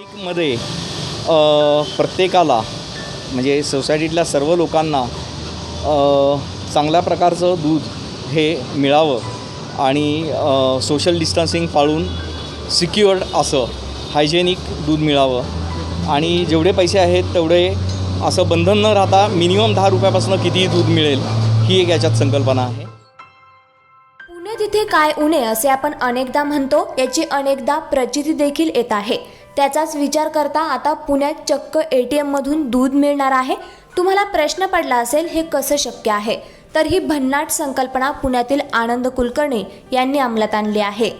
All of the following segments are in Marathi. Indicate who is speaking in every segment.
Speaker 1: मध्ये प्रत्येकाला म्हणजे सोसायटीतल्या सर्व लोकांना चांगल्या प्रकारचं दूध हे मिळावं आणि सोशल डिस्टन्सिंग पाळून सिक्युअर्ड असं हायजेनिक दूध मिळावं. आणि जेवढे पैसे आहेत तेवढे असं बंधन न राहता मिनिमम दहा रुपयापासून कितीही दूध मिळेल ही एक याच्यात संकल्पना आहे.
Speaker 2: पुणे तिथे काय उणे असे आपण अनेकदा म्हणतो याची अनेकदा प्रचिती देखील येत आहे. त्याचाच विचार करता आता पुण्यात चक्क ए टी एममधून दूध मिळणार आहे. तुम्हाला प्रश्न पडला असेल हे कसं शक्य आहे? तर ही भन्नाट संकल्पना पुण्यातील आनंद कुलकर्णी यांनी अंमलात आणली आहे.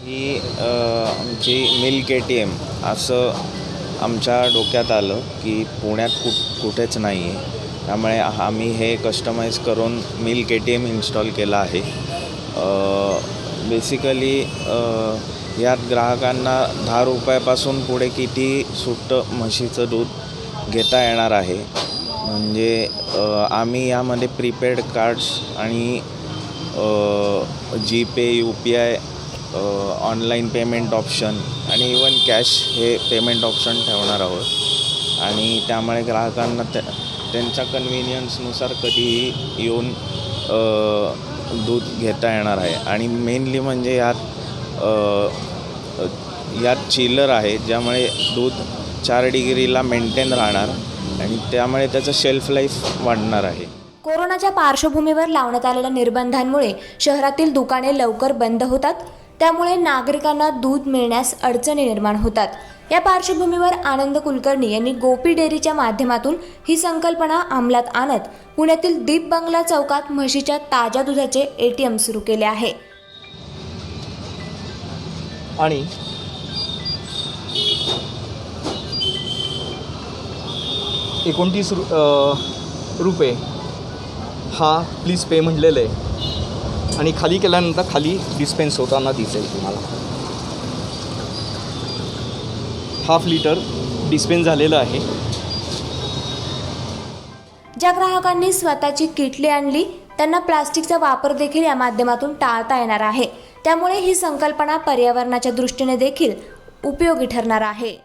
Speaker 3: ही आमची मिल्क ए टी एम असं आमच्या डोक्यात आलं की पुण्यात कुठ कुठेच नाही आहे त्यामुळे आम्ही हे कस्टमाइज करून milk A T M install केलं आहे. बेसिकली यात ग्राहकांना दहा रुपयापासून पुढे किती सुट्टं म्हशीचं दूध घेता येणार आहे? म्हणजे आम्ही यामध्ये प्रीपेड कार्ड्स आणि G pay U P I online payment option आणि इवन कॅश हे पेमेंट ऑप्शन ठेवणार आहोत. आणि त्यामुळे ग्राहकांना त्या त्यांच्या कन्व्हिनियन्सनुसार कधीही येऊन दूध घेता येणार आहे. आणि मेनली म्हणजे यात यात चिलर आहे ज्यामुळे दूध चार डिग्रीला मेंटेन राहणार आणि त्यामुळे त्याचं शेल्फ लाईफ वाढणार आहे.
Speaker 2: कोरोनाच्या पार्श्वभूमीवर लावण्यात आलेल्या निर्बंधांमुळे शहरातील दुकाने लवकर बंद होतात. त्यामुळे नागरिकांना दूध मिळण्यास अडचणी निर्माण होतात. या पार्श्वभूमीवर आनंद कुलकर्णी यांनी गोपी डेअरीच्या माध्यमातून ही संकल्पना अंमलात आणत पुण्यातील दीप बंगला चौकात म्हशीच्या ताज्या दुधाचे एटीएम सुरू केले आहे.
Speaker 1: आणि एकोणतीस रु रुपये हा प्लीज पे म्हटलेलं आहे. आणि खाली केल्यानंतर खाली डिस्पेन्स होताना दिसेल तुम्हाला. हाफ लिटर डिस्पेन्स झालेलं आहे.
Speaker 2: ज्या ग्राहकांनी स्वतःची किटली आणली त्यांना प्लास्टिकचा वापर देखील या माध्यमातून टाळता येणार आहे. त्यामुळे ही संकल्पना पर्यावरणाच्या दृष्टीने देखील उपयोगी ठरणार आहे.